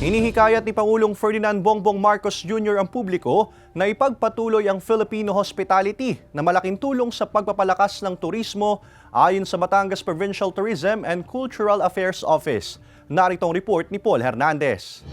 Hinihikayat ni Pangulong Ferdinand Bongbong Marcos Jr. ang publiko na ipagpatuloy ang Filipino hospitality na malaking tulong sa pagpapalakas ng turismo ayon sa Batangas Provincial Tourism and Cultural Affairs Office. Narito ang report ni Paul Hernandez.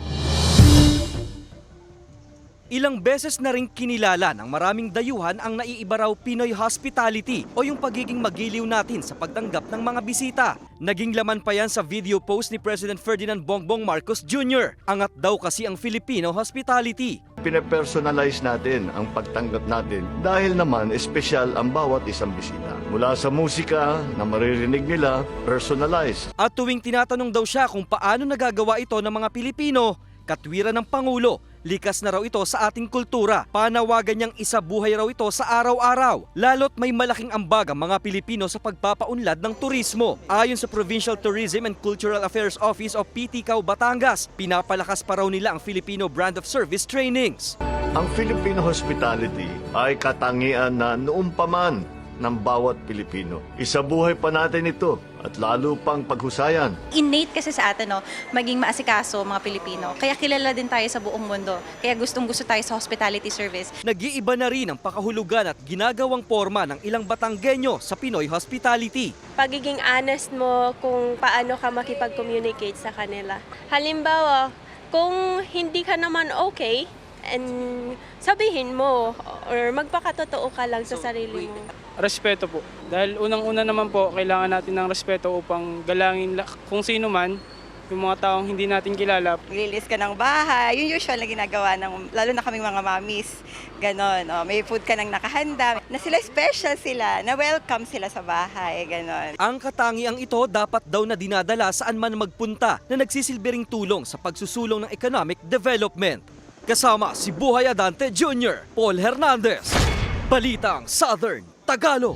Ilang beses na rin kinilala ng maraming dayuhan ang naiiba raw Pinoy hospitality o yung pagiging magiliw natin sa pagtanggap ng mga bisita. Naging laman pa yan sa video post ni President Ferdinand Bongbong Marcos Jr. Angat daw kasi ang Filipino hospitality. Pinapersonalize natin ang pagtanggap natin dahil naman espesyal ang bawat isang bisita. Mula sa musika na maririnig nila, personalized. At tuwing tinatanong daw siya kung paano nagagawa ito ng mga Pilipino, katwiran ng Pangulo, likas na raw ito sa ating kultura. Panawagan niyang isabuhay raw ito sa araw-araw. Lalo't may malaking ambag ang mga Pilipino sa pagpapaunlad ng turismo. Ayon sa Provincial Tourism and Cultural Affairs Office of PTCAO Batangas, pinapalakas pa raw nila ang Filipino Brand of Service Trainings. Ang Filipino hospitality ay katangian na noon pa man ng bawat Pilipino. Isabuhay pa natin ito at lalo pang paghusayan. innate kasi sa atin, no, maging maasikaso mga Pilipino. Kaya kilala din tayo sa buong mundo. Kaya gustong gusto tayo sa hospitality service. Nag-iiba na rin ang pakahulugan at ginagawang forma ng ilang Batanggenyo sa Pinoy hospitality. pagiging honest mo kung paano ka makipag-communicate sa kanila. Halimbawa, kung hindi ka naman okay, and sabihin mo or magpakatotoo ka lang sa sarili mo. Respeto po. Dahil unang-una naman po, kailangan natin ng respeto upang galangin la- kung sino man, yung mga taong hindi natin kilala. Lilis ka ng bahay, yung usual na ginagawa ng, lalo na kaming mga mamis, ganon. Oh, may food ka nang nakahanda, na sila special sila, na welcome sila sa bahay, ganon. Ang katangiang ito dapat daw na dinadala saan man magpunta na nagsisilbering tulong sa pagsusulong ng economic development. Kasama si Buhay Adante Jr., Paul Hernandez, Balitang Southern Tagalog.